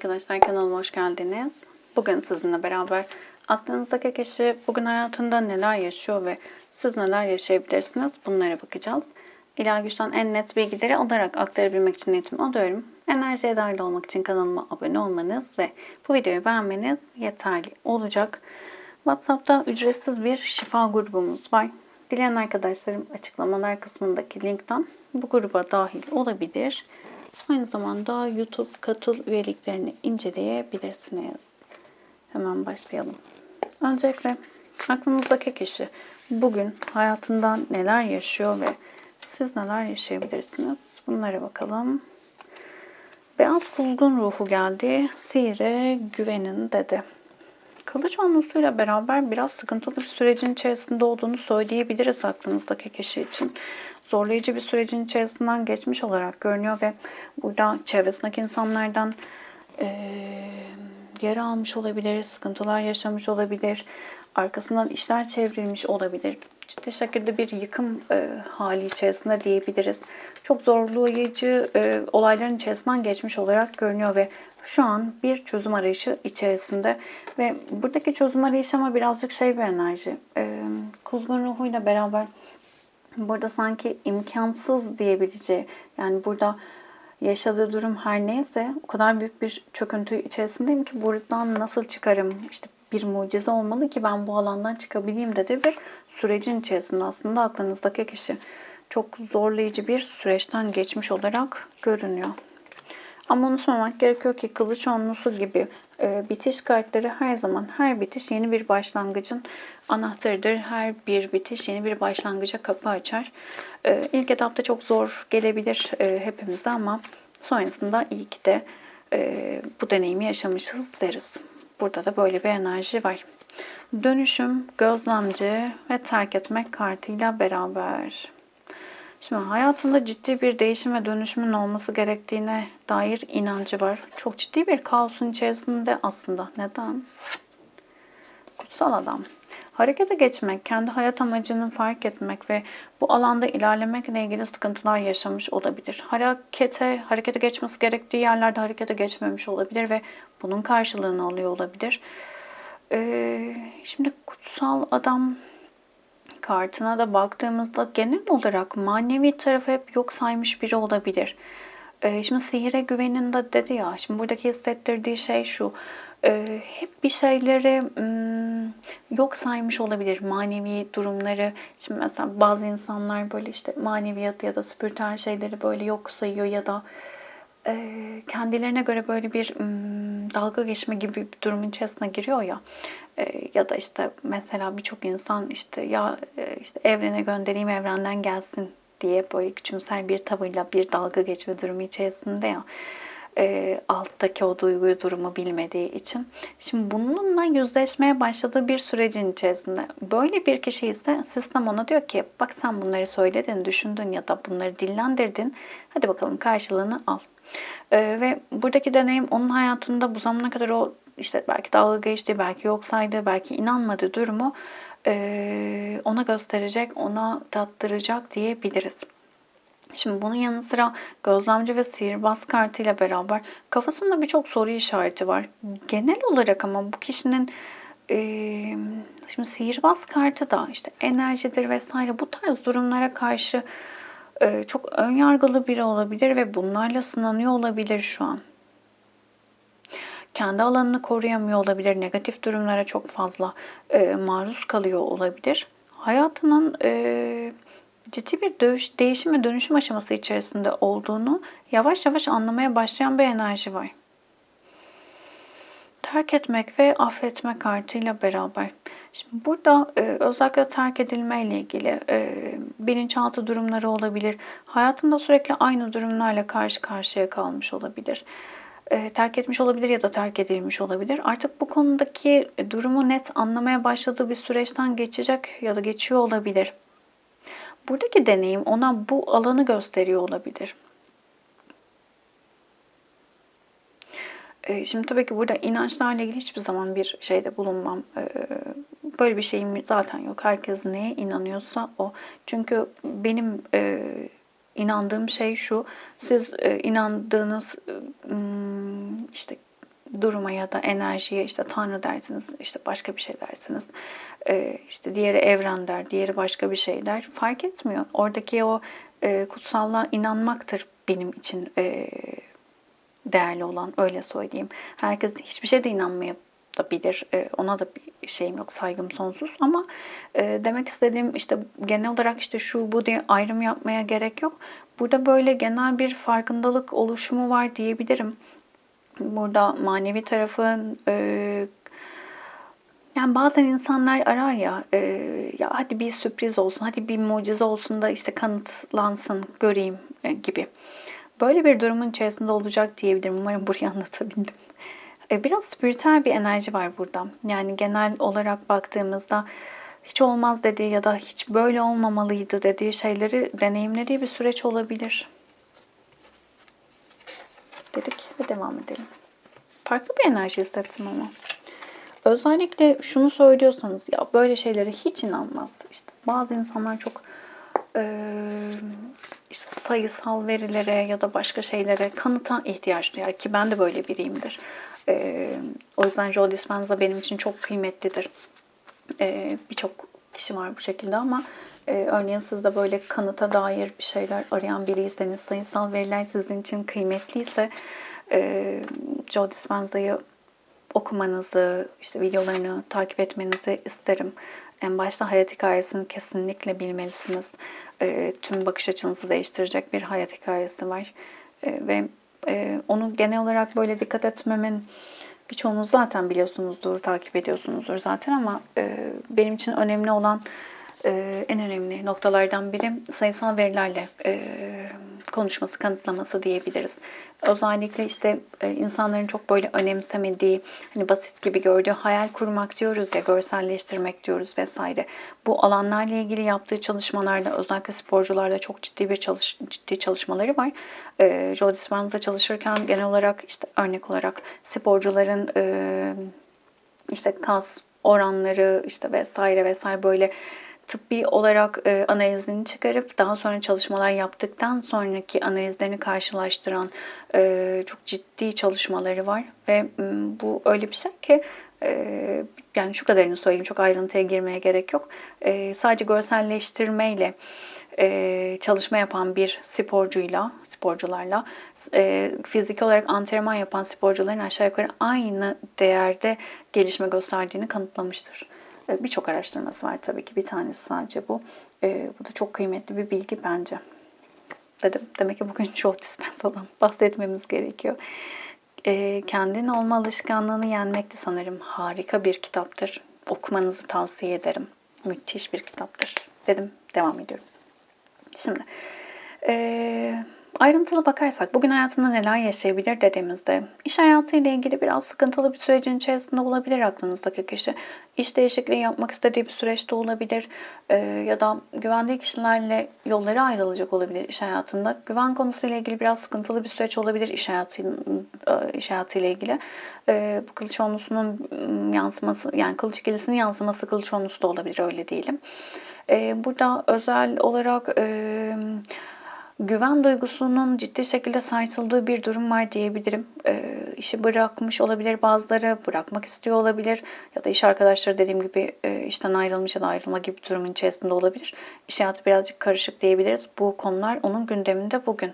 arkadaşlar kanalıma hoş geldiniz. Bugün sizinle beraber aklınızdaki kişi bugün hayatında neler yaşıyor ve siz neler yaşayabilirsiniz bunlara bakacağız. İlahi Güç'ten en net bilgileri olarak aktarabilmek için niyetimi alıyorum. Enerjiye dahil olmak için kanalıma abone olmanız ve bu videoyu beğenmeniz yeterli olacak. WhatsApp'ta ücretsiz bir şifa grubumuz var. Dileyen arkadaşlarım açıklamalar kısmındaki linkten bu gruba dahil olabilir. Aynı zamanda YouTube katıl üyeliklerini inceleyebilirsiniz. Hemen başlayalım. Öncelikle aklınızdaki kişi bugün hayatından neler yaşıyor ve siz neler yaşayabilirsiniz? Bunlara bakalım. Beyaz kuzgun ruhu geldi. Sihire güvenin dedi. Kılıç onlusuyla beraber biraz sıkıntılı bir sürecin içerisinde olduğunu söyleyebiliriz aklınızdaki kişi için. Zorlayıcı bir sürecin içerisinden geçmiş olarak görünüyor ve burada çevresindeki insanlardan eee yara almış olabilir, sıkıntılar yaşamış olabilir, arkasından işler çevrilmiş olabilir. Ciddi şekilde bir yıkım e, hali içerisinde diyebiliriz. Çok zorlayıcı e, olayların içerisinden geçmiş olarak görünüyor ve şu an bir çözüm arayışı içerisinde ve buradaki çözüm arayışı ama birazcık şey bir enerji. E, kuzgun ruhuyla beraber burada sanki imkansız diyebileceği yani burada yaşadığı durum her neyse o kadar büyük bir çöküntü içerisindeyim ki buradan nasıl çıkarım işte bir mucize olmalı ki ben bu alandan çıkabileyim dedi bir sürecin içerisinde aslında aklınızdaki kişi çok zorlayıcı bir süreçten geçmiş olarak görünüyor. Ama unutmamak gerekiyor ki kılıç onlusu gibi e, bitiş kartları her zaman her bitiş yeni bir başlangıcın anahtarıdır. Her bir bitiş yeni bir başlangıca kapı açar. E, ilk etapta çok zor gelebilir e, hepimize ama sonrasında iyi ki de e, bu deneyimi yaşamışız deriz. Burada da böyle bir enerji var. Dönüşüm, gözlemci ve terk etmek kartıyla beraber. Şimdi hayatında ciddi bir değişim ve dönüşümün olması gerektiğine dair inancı var. Çok ciddi bir kaosun içerisinde aslında. Neden? Kutsal adam. Harekete geçmek, kendi hayat amacını fark etmek ve bu alanda ilerlemekle ilgili sıkıntılar yaşamış olabilir. Harekete, harekete geçmesi gerektiği yerlerde harekete geçmemiş olabilir ve bunun karşılığını alıyor olabilir. Ee, şimdi kutsal adam kartına da baktığımızda genel olarak manevi tarafı hep yok saymış biri olabilir. Ee, şimdi sihire güveninde dedi ya, şimdi buradaki hissettirdiği şey şu. E, hep bir şeyleri hmm, yok saymış olabilir manevi durumları. Şimdi mesela bazı insanlar böyle işte maneviyat ya da spiritüel şeyleri böyle yok sayıyor ya da kendilerine göre böyle bir dalga geçme gibi bir durumun içerisine giriyor ya. Ya da işte mesela birçok insan işte ya işte evrene göndereyim evrenden gelsin diye böyle küçümser bir tavırla bir dalga geçme durumu içerisinde ya alttaki o duyguyu durumu bilmediği için. Şimdi bununla yüzleşmeye başladığı bir sürecin içerisinde böyle bir kişi ise sistem ona diyor ki bak sen bunları söyledin, düşündün ya da bunları dillendirdin. Hadi bakalım karşılığını al. E, ve buradaki deneyim onun hayatında bu zamana kadar o işte belki dalga geçti, belki yok saydı, belki inanmadı durumu e, ona gösterecek, ona tattıracak diyebiliriz. Şimdi bunun yanı sıra gözlemci ve sihirbaz kartıyla beraber kafasında birçok soru işareti var. Genel olarak ama bu kişinin e, şimdi sihirbaz kartı da işte enerjidir vesaire bu tarz durumlara karşı e, çok ön yargılı biri olabilir ve bunlarla sınanıyor olabilir şu an. Kendi alanını koruyamıyor olabilir. Negatif durumlara çok fazla e, maruz kalıyor olabilir. Hayatının e, ciddi bir değişim ve dönüşüm aşaması içerisinde olduğunu yavaş yavaş anlamaya başlayan bir enerji var. Terk etmek ve affetme kartıyla beraber. Şimdi burada e, özellikle terk edilme ile ilgili e, bilinçaltı durumları olabilir. Hayatında sürekli aynı durumlarla karşı karşıya kalmış olabilir. E, terk etmiş olabilir ya da terk edilmiş olabilir. Artık bu konudaki durumu net anlamaya başladığı bir süreçten geçecek ya da geçiyor olabilir. Buradaki deneyim ona bu alanı gösteriyor olabilir. Şimdi tabii ki burada inançlarla ilgili hiçbir zaman bir şeyde bulunmam. Ee, böyle bir şeyim zaten yok. Herkes neye inanıyorsa o. Çünkü benim e, inandığım şey şu. Siz inandığınız ıı, işte duruma ya da enerjiye işte Tanrı dersiniz, işte başka bir şey dersiniz. İşte diğeri evren der, diğeri başka bir şey der. Fark etmiyor. Oradaki o kutsallığa inanmaktır benim için e, değerli olan öyle söyleyeyim. Herkes hiçbir şeyde inanmayabilir. E, ona da bir şeyim yok, saygım sonsuz. Ama e, demek istediğim işte genel olarak işte şu bu diye ayrım yapmaya gerek yok. Burada böyle genel bir farkındalık oluşumu var diyebilirim. Burada manevi tarafın e, yani bazen insanlar arar ya, e, ya hadi bir sürpriz olsun, hadi bir mucize olsun da işte kanıtlansın, göreyim e, gibi. Böyle bir durumun içerisinde olacak diyebilirim. Umarım burayı anlatabildim. E, biraz spiritüel bir enerji var burada. Yani genel olarak baktığımızda hiç olmaz dediği ya da hiç böyle olmamalıydı dediği şeyleri deneyimlediği bir süreç olabilir. Dedik ve devam edelim. Farklı bir enerji hissettim ama. Özellikle şunu söylüyorsanız ya böyle şeylere hiç inanmaz. İşte bazı insanlar çok işte sayısal verilere ya da başka şeylere kanıta ihtiyaç duyar ki ben de böyle biriyimdir. O yüzden Joe Dispenza benim için çok kıymetlidir. Birçok kişi var bu şekilde ama örneğin siz de böyle kanıta dair bir şeyler arayan biriyseniz, sayısal veriler sizin için kıymetliyse Joe Dispenza'yı okumanızı, işte videolarını takip etmenizi isterim. En başta hayat hikayesini kesinlikle bilmelisiniz. E, tüm bakış açınızı değiştirecek bir hayat hikayesi var. E, ve e, onu genel olarak böyle dikkat etmemin birçoğunuz zaten biliyorsunuzdur, takip ediyorsunuzdur zaten ama e, benim için önemli olan e, en önemli noktalardan biri sayısal verilerle konuşması, kanıtlaması diyebiliriz. Özellikle işte e, insanların çok böyle önemsemediği, hani basit gibi gördüğü hayal kurmak diyoruz ya, görselleştirmek diyoruz vesaire. Bu alanlarla ilgili yaptığı çalışmalarda özellikle sporcularda çok ciddi bir çalış, ciddi çalışmaları var. E, Joe Dispenza çalışırken genel olarak işte örnek olarak sporcuların e, işte kas oranları işte vesaire vesaire böyle tıbbi olarak e, analizini çıkarıp daha sonra çalışmalar yaptıktan sonraki analizlerini karşılaştıran e, çok ciddi çalışmaları var ve bu öyle bir şey ki e, yani şu kadarını söyleyeyim çok ayrıntıya girmeye gerek yok. E, sadece görselleştirmeyle e, çalışma yapan bir sporcuyla, sporcularla e, fiziki olarak antrenman yapan sporcuların aşağı yukarı aynı değerde gelişme gösterdiğini kanıtlamıştır. Birçok araştırması var tabii ki. Bir tanesi sadece bu. E, bu da çok kıymetli bir bilgi bence. Dedim. Demek ki bugün short dispensa'dan bahsetmemiz gerekiyor. E, kendin olma alışkanlığını yenmekti sanırım. Harika bir kitaptır. Okumanızı tavsiye ederim. Müthiş bir kitaptır. Dedim. Devam ediyorum. Şimdi eee Ayrıntılı bakarsak bugün hayatında neler yaşayabilir dediğimizde iş hayatıyla ilgili biraz sıkıntılı bir sürecin içerisinde olabilir aklınızdaki kişi. İş değişikliği yapmak istediği bir süreçte olabilir ee, ya da güvendiği kişilerle yolları ayrılacak olabilir iş hayatında. Güven konusuyla ilgili biraz sıkıntılı bir süreç olabilir iş hayatı iş hayatıyla ilgili. Ee, bu kılıç onlusunun yansıması yani kılıç ikilisinin yansıması kılıç onlusu da olabilir öyle diyelim. Ee, burada özel olarak e, güven duygusunun ciddi şekilde sarsıldığı bir durum var diyebilirim. E, işi bırakmış olabilir bazıları, bırakmak istiyor olabilir ya da iş arkadaşları dediğim gibi e, işten ayrılmış ya da ayrılma gibi bir durumun içerisinde olabilir. İş hayatı birazcık karışık diyebiliriz. Bu konular onun gündeminde bugün.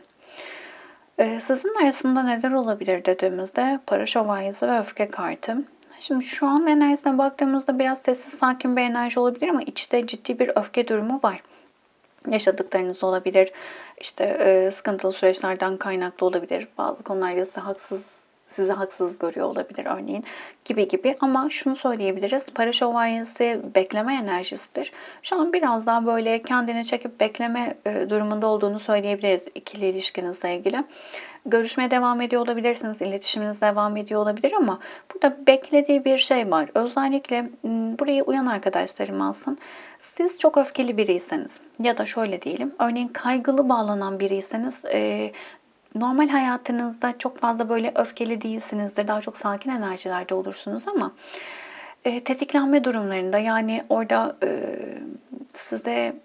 E, sizin arasında neler olabilir dediğimizde para şövalyesi ve öfke kartı. Şimdi şu an enerjisine baktığımızda biraz sessiz sakin bir enerji olabilir ama içte ciddi bir öfke durumu var yaşadıklarınız olabilir. İşte e, sıkıntılı süreçlerden kaynaklı olabilir. Bazı konularda size haksız sizi haksız görüyor olabilir örneğin gibi gibi ama şunu söyleyebiliriz para şövalyesi bekleme enerjisidir. Şu an biraz daha böyle kendini çekip bekleme e, durumunda olduğunu söyleyebiliriz ikili ilişkinizle ilgili. Görüşmeye devam ediyor olabilirsiniz, iletişiminiz devam ediyor olabilir ama burada beklediği bir şey var. Özellikle buraya uyan arkadaşlarım alsın. Siz çok öfkeli biriyseniz ya da şöyle diyelim, örneğin kaygılı bağlanan biriyseniz e, normal hayatınızda çok fazla böyle öfkeli değilsinizdir. Daha çok sakin enerjilerde olursunuz ama e, tetiklenme durumlarında yani orada e, size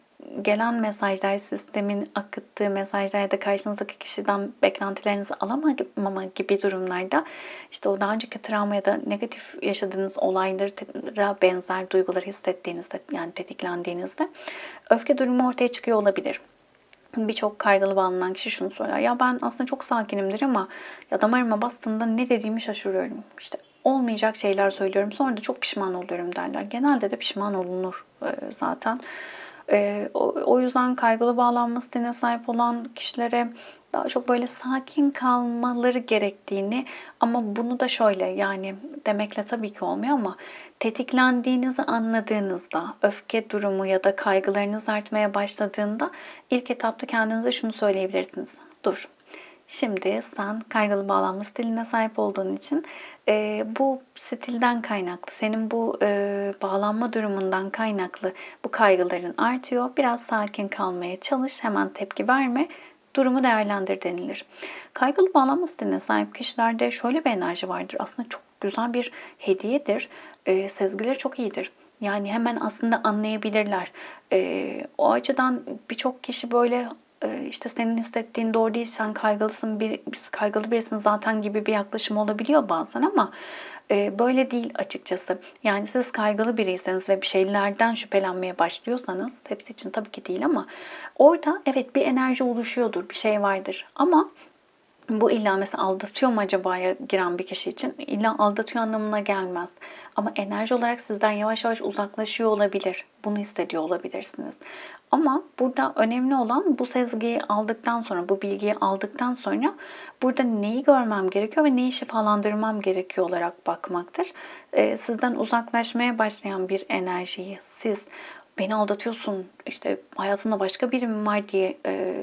gelen mesajlar, sistemin akıttığı mesajlar ya da karşınızdaki kişiden beklentilerinizi alamama gibi durumlarda işte o daha önceki travma ya da negatif yaşadığınız olaylara benzer duygular hissettiğinizde yani tetiklendiğinizde öfke durumu ortaya çıkıyor olabilir birçok kaygılı bağlanan kişi şunu söyler. Ya ben aslında çok sakinimdir ama ya damarıma bastığında ne dediğimi şaşırıyorum. İşte olmayacak şeyler söylüyorum. Sonra da çok pişman oluyorum derler. Genelde de pişman olunur e, zaten. E, o yüzden kaygılı bağlanma stiline sahip olan kişilere daha çok böyle sakin kalmaları gerektiğini ama bunu da şöyle yani demekle tabii ki olmuyor ama tetiklendiğinizi anladığınızda, öfke durumu ya da kaygılarınız artmaya başladığında ilk etapta kendinize şunu söyleyebilirsiniz. Dur, Şimdi sen kaygılı bağlanma stiline sahip olduğun için e, bu stilden kaynaklı, senin bu e, bağlanma durumundan kaynaklı bu kaygıların artıyor. Biraz sakin kalmaya çalış, hemen tepki verme, durumu değerlendir denilir. Kaygılı bağlanma stiline sahip kişilerde şöyle bir enerji vardır. Aslında çok güzel bir hediyedir. E, sezgileri çok iyidir. Yani hemen aslında anlayabilirler. E, o açıdan birçok kişi böyle işte senin hissettiğin doğru değil, sen kaygılısın, bir, kaygılı birisin zaten gibi bir yaklaşım olabiliyor bazen ama e, böyle değil açıkçası. Yani siz kaygılı biriyseniz ve bir şeylerden şüphelenmeye başlıyorsanız, hepsi için tabii ki değil ama orada evet bir enerji oluşuyordur, bir şey vardır. Ama bu illa mesela aldatıyor mu acaba'ya giren bir kişi için illa aldatıyor anlamına gelmez. Ama enerji olarak sizden yavaş yavaş uzaklaşıyor olabilir. Bunu hissediyor olabilirsiniz. Ama burada önemli olan bu sezgiyi aldıktan sonra, bu bilgiyi aldıktan sonra burada neyi görmem gerekiyor ve neyi şifalandırmam gerekiyor olarak bakmaktır. Ee, sizden uzaklaşmaya başlayan bir enerjiyi siz beni aldatıyorsun, işte hayatında başka biri mi var diye e,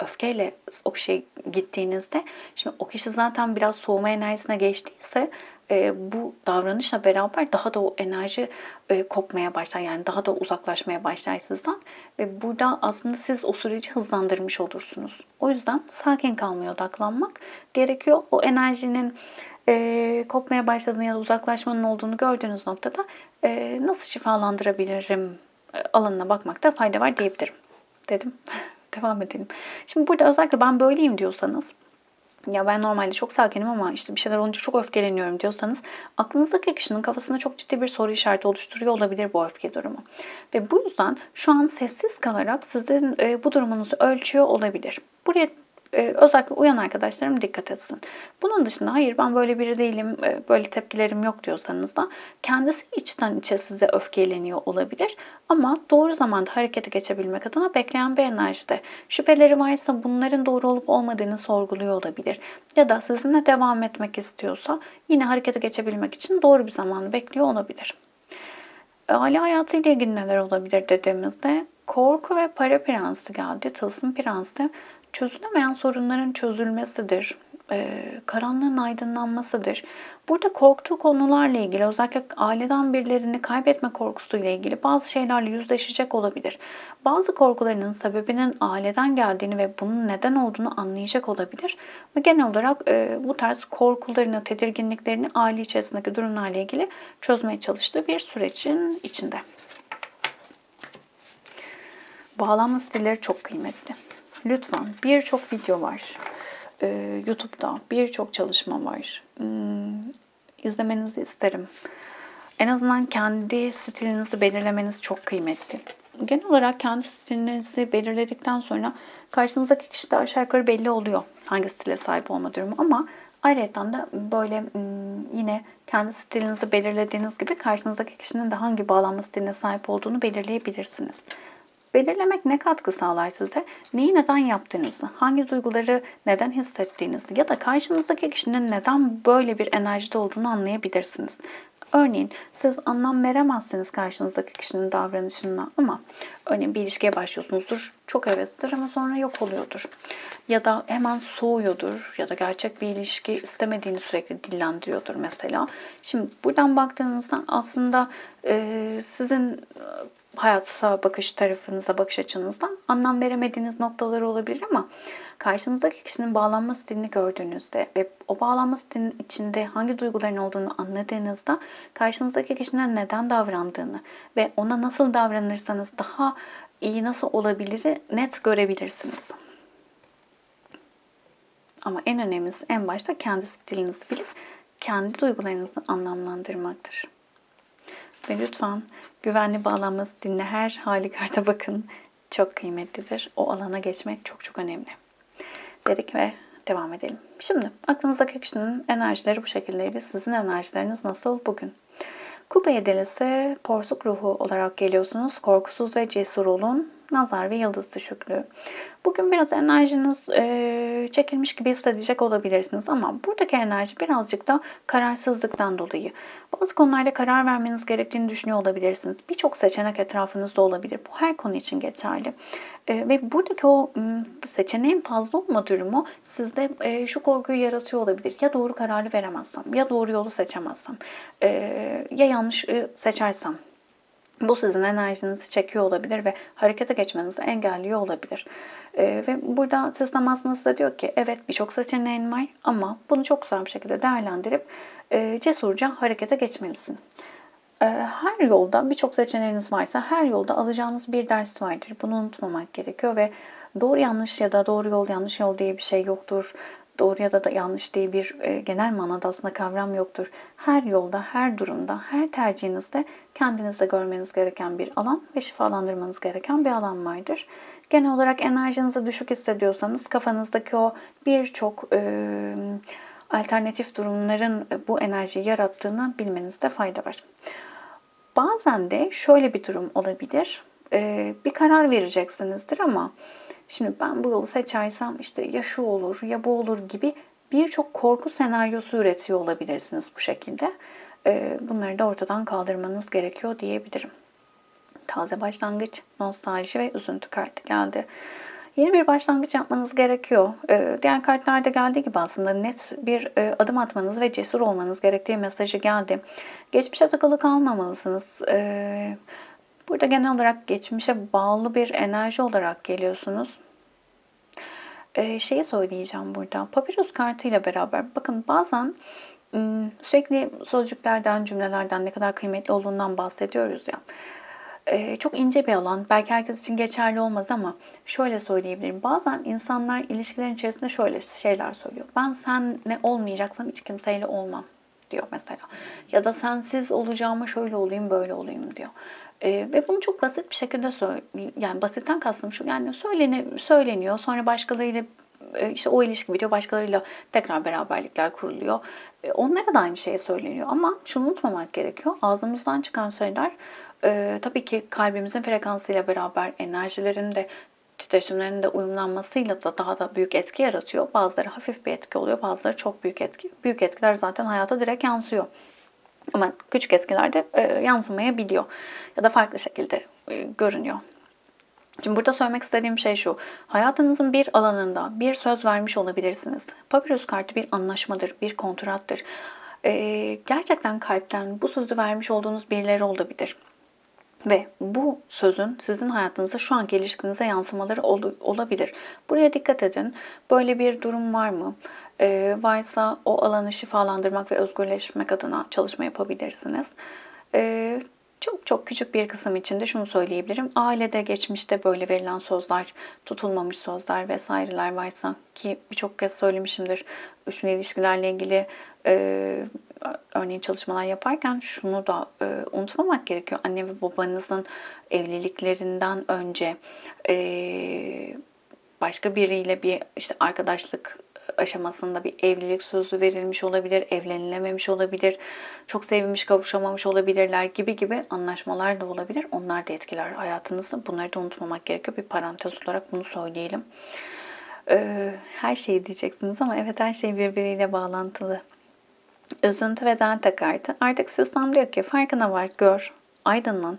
öfkeyle o kişiye gittiğinizde şimdi o kişi zaten biraz soğuma enerjisine geçtiyse e, bu davranışla beraber daha da o enerji e, kopmaya başlar. Yani daha da uzaklaşmaya başlar sizden. Ve burada aslında siz o süreci hızlandırmış olursunuz. O yüzden sakin kalmaya odaklanmak gerekiyor. O enerjinin e, kopmaya başladığını ya da uzaklaşmanın olduğunu gördüğünüz noktada e, nasıl şifalandırabilirim e, alanına bakmakta fayda var diyebilirim dedim. Devam edelim. Şimdi burada özellikle ben böyleyim diyorsanız ya ben normalde çok sakinim ama işte bir şeyler olunca çok öfkeleniyorum diyorsanız aklınızdaki kişinin kafasında çok ciddi bir soru işareti oluşturuyor olabilir bu öfke durumu. Ve bu yüzden şu an sessiz kalarak sizin e, bu durumunuzu ölçüyor olabilir. Buraya e, özellikle uyan arkadaşlarım dikkat etsin. Bunun dışında hayır ben böyle biri değilim, e, böyle tepkilerim yok diyorsanız da kendisi içten içe size öfkeleniyor olabilir. Ama doğru zamanda harekete geçebilmek adına bekleyen bir enerjide. Şüpheleri varsa bunların doğru olup olmadığını sorguluyor olabilir. Ya da sizinle devam etmek istiyorsa yine harekete geçebilmek için doğru bir zamanı bekliyor olabilir. Aile hayatıyla ilgili neler olabilir dediğimizde korku ve para prensi geldi. Tılsım prensi çözülemeyen sorunların çözülmesidir. E, karanlığın aydınlanmasıdır. Burada korktuğu konularla ilgili özellikle aileden birilerini kaybetme korkusuyla ilgili bazı şeylerle yüzleşecek olabilir. Bazı korkularının sebebinin aileden geldiğini ve bunun neden olduğunu anlayacak olabilir. Ve genel olarak e, bu tarz korkularını, tedirginliklerini aile içerisindeki durumlarla ilgili çözmeye çalıştığı bir sürecin içinde. Bağlanma stilleri çok kıymetli. Lütfen birçok video var. Ee, YouTube'da birçok çalışma var. Hmm, izlemenizi isterim. En azından kendi stilinizi belirlemeniz çok kıymetli. Genel olarak kendi stilinizi belirledikten sonra karşınızdaki kişi de aşağı yukarı belli oluyor hangi stile sahip olma durumu ama ayrıca da böyle hmm, yine kendi stilinizi belirlediğiniz gibi karşınızdaki kişinin de hangi bağlanma stiline sahip olduğunu belirleyebilirsiniz. Belirlemek ne katkı sağlar size? Neyi neden yaptığınızı, hangi duyguları neden hissettiğinizi ya da karşınızdaki kişinin neden böyle bir enerjide olduğunu anlayabilirsiniz. Örneğin siz anlam veremezsiniz karşınızdaki kişinin davranışına ama örneğin bir ilişkiye başlıyorsunuzdur. Çok heveslidir ama sonra yok oluyordur. Ya da hemen soğuyordur ya da gerçek bir ilişki istemediğini sürekli dillendiriyordur mesela. Şimdi buradan baktığınızda aslında e, sizin hayata bakış tarafınıza, bakış açınızdan anlam veremediğiniz noktalar olabilir ama karşınızdaki kişinin bağlanma stilini gördüğünüzde ve o bağlanma stilinin içinde hangi duyguların olduğunu anladığınızda karşınızdaki kişinin neden davrandığını ve ona nasıl davranırsanız daha iyi nasıl olabiliri net görebilirsiniz. Ama en önemlisi en başta kendi stilinizi bilip kendi duygularınızı anlamlandırmaktır. Ve lütfen güvenli bağlanması dinle her halükarda bakın. Çok kıymetlidir. O alana geçmek çok çok önemli. Dedik ve devam edelim. Şimdi aklınızdaki kişinin enerjileri bu şekildeydi. Sizin enerjileriniz nasıl bugün? Kupa yedilisi porsuk ruhu olarak geliyorsunuz. Korkusuz ve cesur olun. Nazar ve yıldız düşüklüğü. Bugün biraz enerjiniz e, çekilmiş gibi hissedecek olabilirsiniz ama buradaki enerji birazcık da kararsızlıktan dolayı. Bazı konularda karar vermeniz gerektiğini düşünüyor olabilirsiniz. Birçok seçenek etrafınızda olabilir. Bu her konu için geçerli. E, ve buradaki o seçeneğin fazla olma durumu sizde e, şu korkuyu yaratıyor olabilir. Ya doğru kararı veremezsem, ya doğru yolu seçemezsem, e, ya yanlış e, seçersem bu sizin enerjinizi çekiyor olabilir ve harekete geçmenizi engelliyor olabilir. Ee, ve burada sistem aslında size diyor ki evet birçok seçeneğin var ama bunu çok güzel bir şekilde değerlendirip e, cesurca harekete geçmelisin. E, her yolda birçok seçeneğiniz varsa her yolda alacağınız bir ders vardır. Bunu unutmamak gerekiyor ve doğru yanlış ya da doğru yol yanlış yol diye bir şey yoktur doğru ya da, da yanlış diye bir e, genel manada aslında kavram yoktur. Her yolda, her durumda, her tercihinizde kendinizde görmeniz gereken bir alan ve şifalandırmanız gereken bir alan vardır. Genel olarak enerjinizi düşük hissediyorsanız kafanızdaki o birçok e, alternatif durumların bu enerjiyi yarattığını bilmenizde fayda var. Bazen de şöyle bir durum olabilir. E, bir karar vereceksinizdir ama Şimdi ben bu yolu seçersem işte ya şu olur ya bu olur gibi birçok korku senaryosu üretiyor olabilirsiniz bu şekilde. Ee, bunları da ortadan kaldırmanız gerekiyor diyebilirim. Taze başlangıç, nostalji ve üzüntü kartı geldi. Yeni bir başlangıç yapmanız gerekiyor. Ee, diğer kartlarda geldiği gibi aslında net bir e, adım atmanız ve cesur olmanız gerektiği mesajı geldi. Geçmişe takılı kalmamalısınız. Ee, burada genel olarak geçmişe bağlı bir enerji olarak geliyorsunuz e, şeyi söyleyeceğim burada. Papyrus kartıyla beraber bakın bazen sürekli sözcüklerden, cümlelerden ne kadar kıymetli olduğundan bahsediyoruz ya. Ee, çok ince bir alan. Belki herkes için geçerli olmaz ama şöyle söyleyebilirim. Bazen insanlar ilişkilerin içerisinde şöyle şeyler söylüyor. Ben sen ne olmayacaksam hiç kimseyle olmam diyor mesela. Ya da sensiz olacağıma şöyle olayım böyle olayım diyor. E, ve bunu çok basit bir şekilde söyle, yani basitten kastım şu yani söyleni, söyleniyor sonra başkalarıyla e, işte o ilişki bitiyor başkalarıyla tekrar beraberlikler kuruluyor. E, onlara da aynı şey söyleniyor ama şunu unutmamak gerekiyor. Ağzımızdan çıkan şeyler e, tabii ki kalbimizin frekansıyla beraber enerjilerin de titreşimlerin de uyumlanmasıyla da daha da büyük etki yaratıyor. Bazıları hafif bir etki oluyor, bazıları çok büyük etki. Büyük etkiler zaten hayata direkt yansıyor. Ama küçük etkilerde e, yansımayabiliyor ya da farklı şekilde e, görünüyor. Şimdi burada söylemek istediğim şey şu. Hayatınızın bir alanında bir söz vermiş olabilirsiniz. Papyrus kartı bir anlaşmadır, bir kontrattır. Ee, gerçekten kalpten bu sözü vermiş olduğunuz birileri olabilir. Ve bu sözün sizin hayatınızda şu anki ilişkinize yansımaları ol, olabilir. Buraya dikkat edin. Böyle bir durum var mı? Ee, varsa o alanı şifalandırmak ve özgürleşmek adına çalışma yapabilirsiniz. Ee, çok çok küçük bir kısım içinde şunu söyleyebilirim. Ailede geçmişte böyle verilen sözler, tutulmamış sözler vesaireler varsa ki birçok kez söylemişimdir. Üçlü ilişkilerle ilgili e, örneğin çalışmalar yaparken şunu da e, unutmamak gerekiyor. Anne ve babanızın evliliklerinden önce e, başka biriyle bir işte arkadaşlık aşamasında bir evlilik sözü verilmiş olabilir, evlenilememiş olabilir, çok sevilmiş kavuşamamış olabilirler gibi gibi anlaşmalar da olabilir. Onlar da etkiler hayatınızı. Bunları da unutmamak gerekiyor. Bir parantez olarak bunu söyleyelim. Ee, her şeyi diyeceksiniz ama evet her şey birbiriyle bağlantılı. Üzüntü ve delta kartı. Artık sistem diyor ki farkına var, gör, aydınlan.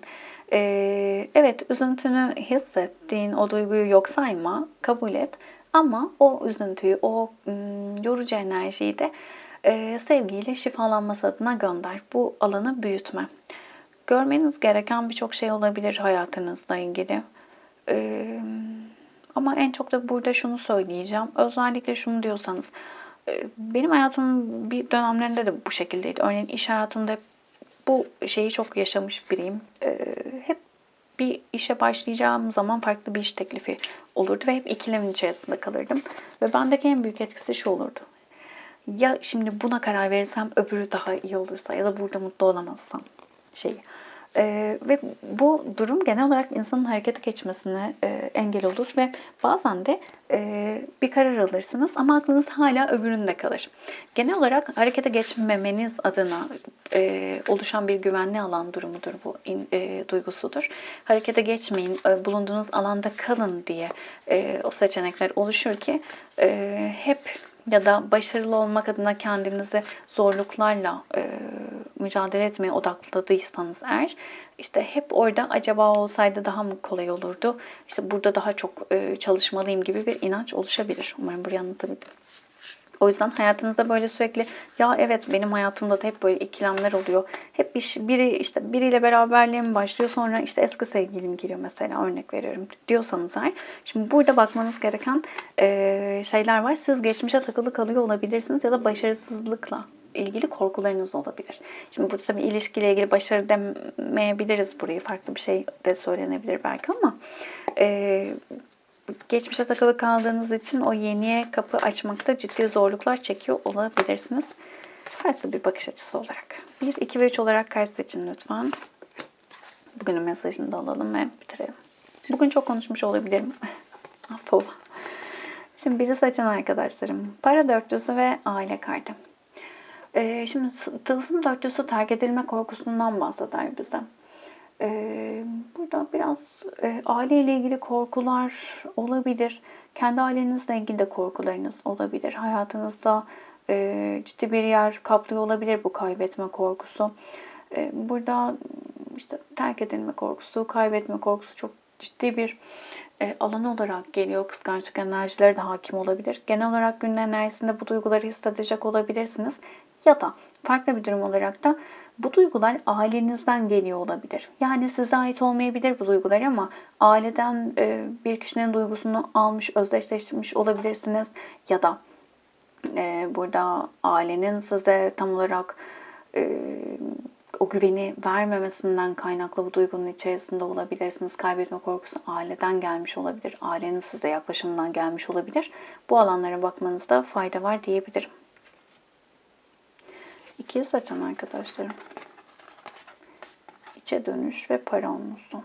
Ee, evet üzüntünü hissettiğin o duyguyu yok sayma, kabul et. Ama o üzüntüyü, o yorucu enerjiyi de sevgiyle şifalanması adına gönder. Bu alanı büyütme. Görmeniz gereken birçok şey olabilir hayatınızla ilgili. Ama en çok da burada şunu söyleyeceğim. Özellikle şunu diyorsanız, benim hayatımın bir dönemlerinde de bu şekildeydi. Örneğin iş hayatımda bu şeyi çok yaşamış biriyim. hep bir işe başlayacağım zaman farklı bir iş teklifi olurdu ve hep ikilemin içerisinde kalırdım. Ve bendeki en büyük etkisi şu olurdu. Ya şimdi buna karar verirsem öbürü daha iyi olursa ya da burada mutlu olamazsam şeyi. Ee, ve bu durum genel olarak insanın harekete geçmesine e, engel olur ve bazen de e, bir karar alırsınız ama aklınız hala öbüründe kalır. Genel olarak harekete geçmemeniz adına e, oluşan bir güvenli alan durumudur bu in, e, duygusudur. Harekete geçmeyin, e, bulunduğunuz alanda kalın diye e, o seçenekler oluşur ki e, hep ya da başarılı olmak adına kendinizi zorluklarla e, mücadele etmeye odakladıysanız eğer işte hep orada acaba olsaydı daha mı kolay olurdu? İşte burada daha çok e, çalışmalıyım gibi bir inanç oluşabilir. Umarım burayı anlatabildim. O yüzden hayatınızda böyle sürekli ya evet benim hayatımda da hep böyle ikilemler oluyor. Hep bir, biri işte biriyle beraberliğim başlıyor sonra işte eski sevgilim giriyor mesela örnek veriyorum diyorsanız eğer. Şimdi burada bakmanız gereken e, şeyler var. Siz geçmişe takılı kalıyor olabilirsiniz ya da başarısızlıkla ilgili korkularınız olabilir. Şimdi burada tabii ilişkiyle ilgili başarı demeyebiliriz burayı. Farklı bir şey de söylenebilir belki ama e, geçmişe takılı kaldığınız için o yeniye kapı açmakta ciddi zorluklar çekiyor olabilirsiniz. Farklı bir bakış açısı olarak. 1, 2 ve 3 olarak kaç seçin lütfen. Bugünün mesajını da alalım ve bitirelim. Bugün çok konuşmuş olabilirim. Affola. Şimdi biri seçen arkadaşlarım. Para dörtlüsü ve aile kartı. Ee, şimdi tılsım dörtlüsü terk edilme korkusundan bahseder bize. Ee, burada biraz e, aileyle ilgili korkular olabilir. Kendi ailenizle ilgili de korkularınız olabilir. Hayatınızda e, ciddi bir yer kaplıyor olabilir bu kaybetme korkusu. E, burada işte terk edilme korkusu, kaybetme korkusu çok ciddi bir e, alan olarak geliyor. Kıskançlık enerjileri de hakim olabilir. Genel olarak günün enerjisinde bu duyguları hissedecek olabilirsiniz. Ya da farklı bir durum olarak da bu duygular ailenizden geliyor olabilir. Yani size ait olmayabilir bu duygular ama aileden e, bir kişinin duygusunu almış, özdeşleştirmiş olabilirsiniz. Ya da e, burada ailenin size tam olarak e, o güveni vermemesinden kaynaklı bu duygunun içerisinde olabilirsiniz. Kaybetme korkusu aileden gelmiş olabilir. Ailenin size yaklaşımından gelmiş olabilir. Bu alanlara bakmanızda fayda var diyebilirim. İkiye saçan arkadaşlarım. İçe dönüş ve para onlusu.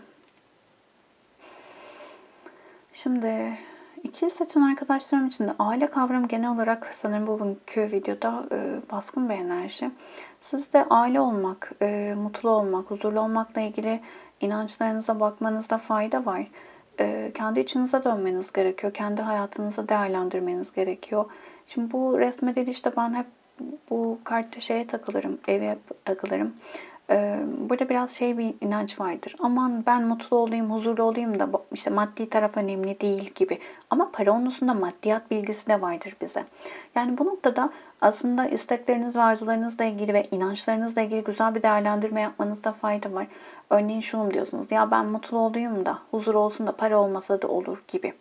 Şimdi ikiye saçan arkadaşlarım için de aile kavramı genel olarak sanırım bugünkü videoda e, baskın bir enerji. Sizde aile olmak, e, mutlu olmak, huzurlu olmakla ilgili inançlarınıza bakmanızda fayda var. E, kendi içinize dönmeniz gerekiyor. Kendi hayatınızı değerlendirmeniz gerekiyor. Şimdi bu resmedilişte ben hep bu kartta şeye takılırım, eve takılırım. Ee, burada biraz şey bir inanç vardır. Aman ben mutlu olayım, huzurlu olayım da işte maddi taraf önemli değil gibi. Ama para onlusunda maddiyat bilgisi de vardır bize. Yani bu noktada aslında istekleriniz ve arzularınızla ilgili ve inançlarınızla ilgili güzel bir değerlendirme yapmanızda fayda var. Örneğin şunu diyorsunuz. Ya ben mutlu olayım da huzur olsun da para olmasa da olur gibi.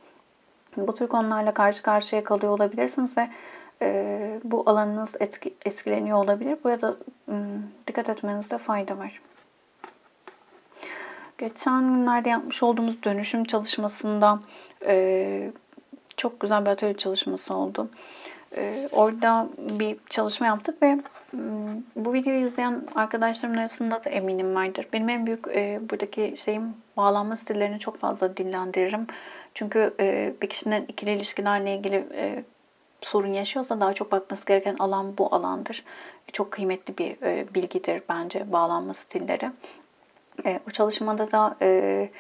Bu tür konularla karşı karşıya kalıyor olabilirsiniz ve e, bu alanınız etki, etkileniyor olabilir. Burada ım, dikkat etmenizde fayda var. Geçen günlerde yapmış olduğumuz dönüşüm çalışmasında e, çok güzel bir atölye çalışması oldu. E, orada bir çalışma yaptık ve bu videoyu izleyen arkadaşlarımın arasında da eminim vardır. Benim en büyük e, buradaki şeyim bağlanma stillerini çok fazla dillendiririm. Çünkü e, bir kişinin ikili ilişkilerle ilgili e, sorun yaşıyorsa daha çok bakması gereken alan bu alandır. Çok kıymetli bir e, bilgidir bence bağlanma stilleri. E, o çalışmada da e,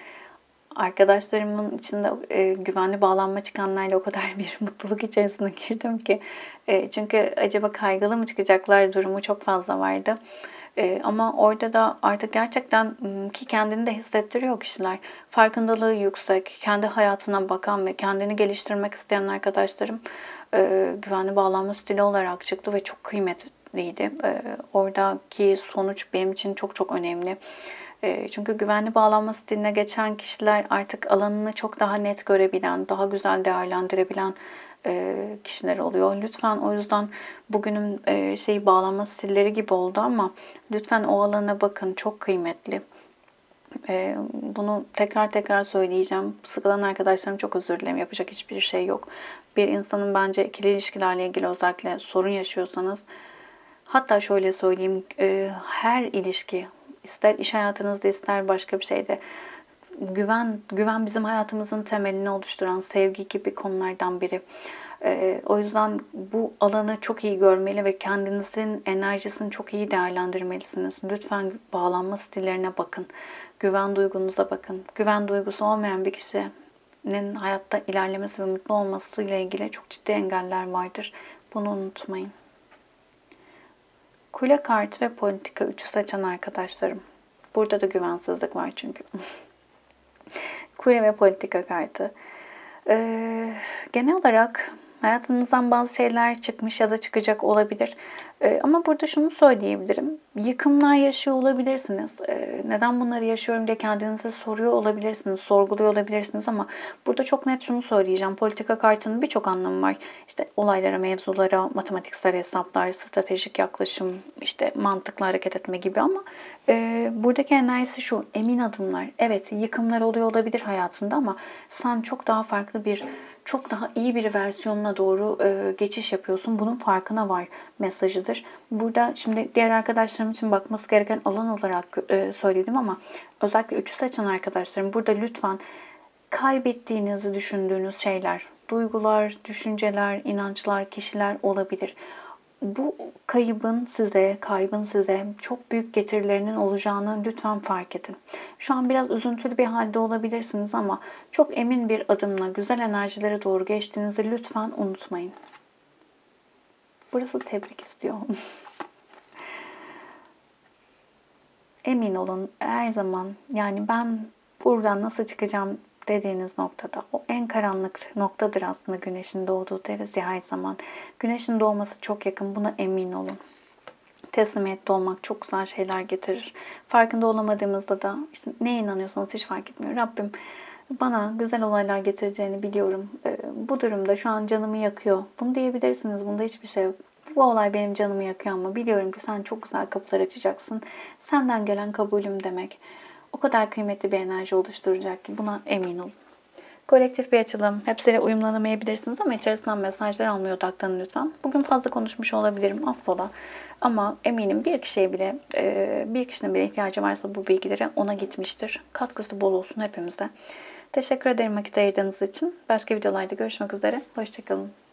arkadaşlarımın içinde e, güvenli bağlanma çıkanlarla o kadar bir mutluluk içerisine girdim ki. E, çünkü acaba kaygılı mı çıkacaklar durumu çok fazla vardı. E, ama orada da artık gerçekten ki kendini de hissettiriyor kişiler. Farkındalığı yüksek, kendi hayatına bakan ve kendini geliştirmek isteyen arkadaşlarım e, güvenli bağlanma stili olarak çıktı ve çok kıymetliydi. E, oradaki sonuç benim için çok çok önemli. E, çünkü güvenli bağlanma stiline geçen kişiler artık alanını çok daha net görebilen, daha güzel değerlendirebilen e, kişiler oluyor. Lütfen o yüzden bugünün e, şeyi bağlanma stilleri gibi oldu ama lütfen o alana bakın çok kıymetli. Ee, bunu tekrar tekrar söyleyeceğim. Sıkılan arkadaşlarım çok özür dilerim. Yapacak hiçbir şey yok. Bir insanın bence ikili ilişkilerle ilgili özellikle sorun yaşıyorsanız hatta şöyle söyleyeyim e, her ilişki ister iş hayatınızda ister başka bir şeyde güven güven bizim hayatımızın temelini oluşturan sevgi gibi konulardan biri. Ee, o yüzden bu alanı çok iyi görmeli ve kendinizin enerjisini çok iyi değerlendirmelisiniz. Lütfen bağlanma stillerine bakın. Güven duygunuza bakın. Güven duygusu olmayan bir kişinin hayatta ilerlemesi ve mutlu olması ile ilgili çok ciddi engeller vardır. Bunu unutmayın. Kule kartı ve politika üçü seçen arkadaşlarım. Burada da güvensizlik var çünkü. Kule ve politika kartı. Ee, genel olarak hayatınızdan bazı şeyler çıkmış ya da çıkacak olabilir. Ee, ama burada şunu söyleyebilirim. Yıkımlar yaşıyor olabilirsiniz. Ee, neden bunları yaşıyorum diye kendinize soruyor olabilirsiniz, sorguluyor olabilirsiniz ama burada çok net şunu söyleyeceğim. Politika kartının birçok anlamı var. İşte olaylara, mevzulara, matematiksel hesaplar, stratejik yaklaşım, işte mantıklı hareket etme gibi ama e, buradaki enerjisi şu, emin adımlar. Evet, yıkımlar oluyor olabilir hayatında ama sen çok daha farklı bir çok daha iyi bir versiyonuna doğru e, geçiş yapıyorsun. Bunun farkına var mesajıdır. Burada şimdi diğer arkadaşlarım için bakması gereken alan olarak e, söyledim ama özellikle üçü seçen arkadaşlarım burada lütfen kaybettiğinizi düşündüğünüz şeyler, duygular, düşünceler, inançlar, kişiler olabilir bu kaybın size, kaybın size çok büyük getirilerinin olacağını lütfen fark edin. Şu an biraz üzüntülü bir halde olabilirsiniz ama çok emin bir adımla güzel enerjilere doğru geçtiğinizi lütfen unutmayın. Burası tebrik istiyor. emin olun her zaman yani ben buradan nasıl çıkacağım dediğiniz noktada o en karanlık noktadır aslında güneşin doğduğu deriz ya her zaman. Güneşin doğması çok yakın buna emin olun. Teslimiyette olmak çok güzel şeyler getirir. Farkında olamadığımızda da işte neye inanıyorsanız hiç fark etmiyor. Rabbim bana güzel olaylar getireceğini biliyorum. Ee, bu durumda şu an canımı yakıyor. Bunu diyebilirsiniz. Bunda hiçbir şey yok. Bu olay benim canımı yakıyor ama biliyorum ki sen çok güzel kapılar açacaksın. Senden gelen kabulüm demek o kadar kıymetli bir enerji oluşturacak ki buna emin olun. Kolektif bir açılım. Hepsiyle uyumlanamayabilirsiniz ama içerisinden mesajlar almaya odaklanın lütfen. Bugün fazla konuşmuş olabilirim. Affola. Ama eminim bir kişiye bile, e, bir kişinin bile ihtiyacı varsa bu bilgileri ona gitmiştir. Katkısı bol olsun hepimize. Teşekkür ederim vakit ayırdığınız için. Başka videolarda görüşmek üzere. Hoşçakalın.